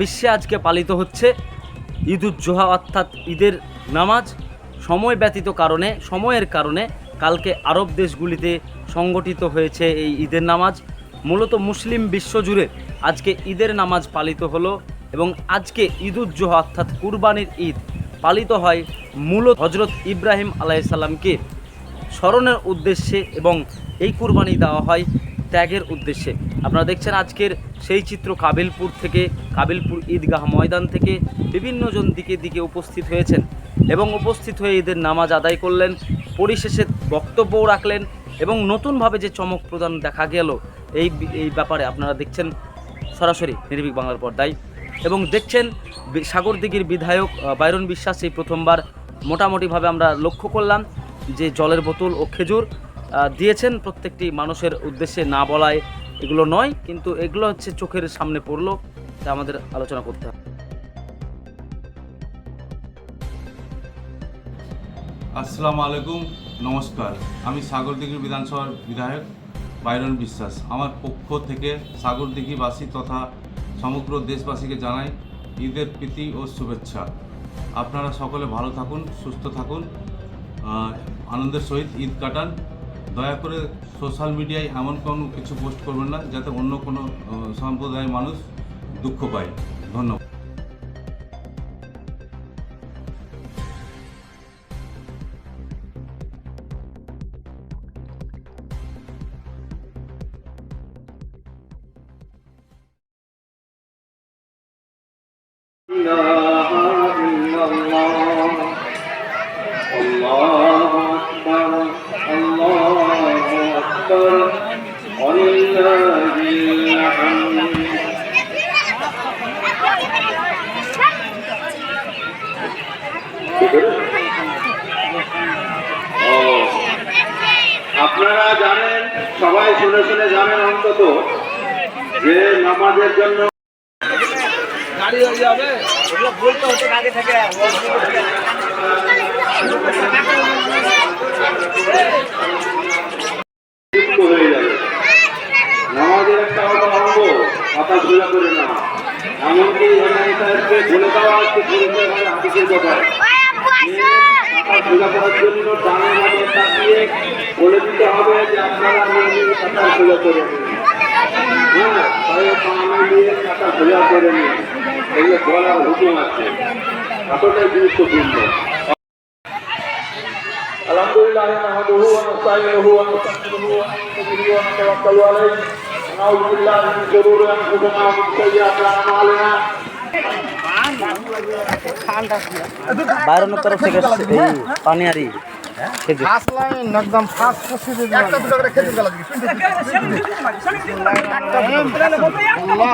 বিশ্বে আজকে পালিত হচ্ছে ঈদুজ্জোহা অর্থাৎ ঈদের নামাজ। সময় ব্যতীত কারণে, সময়ের কারণে কালকে আরব দেশগুলিতে সংগঠিত হয়েছে এই ঈদের নামাজ। মূলত মুসলিম বিশ্বজুড়ে আজকে ঈদের নামাজ পালিত হলো এবং আজকে ঈদুজ্জোহা অর্থাৎ কুরবানির ঈদ পালিত হয় মূলত হজরত ইব্রাহিম আলাইসাল্লামকে স্মরণের উদ্দেশ্যে এবং এই কুরবানি দেওয়া হয় ত্যাগের উদ্দেশ্যে। আপনারা দেখছেন আজকের সেই চিত্র কাবিলপুর থেকে, কাবিলপুর ঈদগাহ ময়দান থেকে বিভিন্ন জন দিকে দিকে উপস্থিত হয়েছেন এবং উপস্থিত হয়ে ঈদের নামাজ আদায় করলেন, পরিশেষে বক্তব্যও রাখলেন এবং নতুনভাবে যে চমক প্রদান দেখা গেল, এই এই ব্যাপারে আপনারা দেখছেন সরাসরি নির্ভীক বাংলার পর্দায়। এবং দেখছেন সাগরদিঘির বিধায়ক বাইরন বিশ্বাস এই প্রথমবার মোটামুটিভাবে আমরা লক্ষ্য করলাম যে জলের বোতল ও খেজুর দিয়েছেন প্রত্যেকটি মানুষের উদ্দেশ্যে না বলায় এগুলো নয়, কিন্তু এগুলো হচ্ছে চোখের সামনে পড়ল তা আমাদের আলোচনা করতে হবে। আসসালামু আলাইকুম, নমস্কার। আমি সাগরদিঘির বিধানসভার বিধায়ক বাইরন বিশ্বাস। আমার পক্ষ থেকে সাগরদিঘিবাসী তথা সমগ্র দেশবাসীকে জানাই ঈদের প্রীতি ও শুভেচ্ছা। আপনারা সকলে ভালো থাকুন, সুস্থ থাকুন আনন্দের সহিত ঈদ কাটান। দয়া করে সোশ্যাল মিডিয়ায় এমন কোনো কিছু পোস্ট করবেন না, যাতে অন্য কোনো সম্প্রদায়ের মানুষ দুঃখ পায় ধন্যবাদ No. أكبر ولله الحمد ও, আপনারা জানেন সবাই শুনে শুনে জানেন অন্তত যে নামাজের জন্য যুক্ত হয়ে যাবে দুর্বল হয়ে যাবে। নামাজের একটা অঙ্গ মাথা ঘোলা করে না। এমনকি বলে দেওয়া হচ্ছে ঘুরে কথা করার জন্য ডানে মাথা দিতে হবে যে আপনারা মাথা ঘোলা করে হ্যাঁ তাই পানি দিয়ে মাথা ঘোলা করে নিন। গুরুত্বপূর্ণ। لله نحمده ونستعينه ونستغفره ونستهديه ونتوكل عليه ونعوذ بالله من شرور انفسنا ومن سيئات اعمالنا বাইরনের তরফ থেকে এসছে এই পানিয়ারি খেজুর ফার্স্ট লাইন একদম ফার্স্ট প্রসিডিউর একটা দুটো করে খেতে গেল আল্লাহ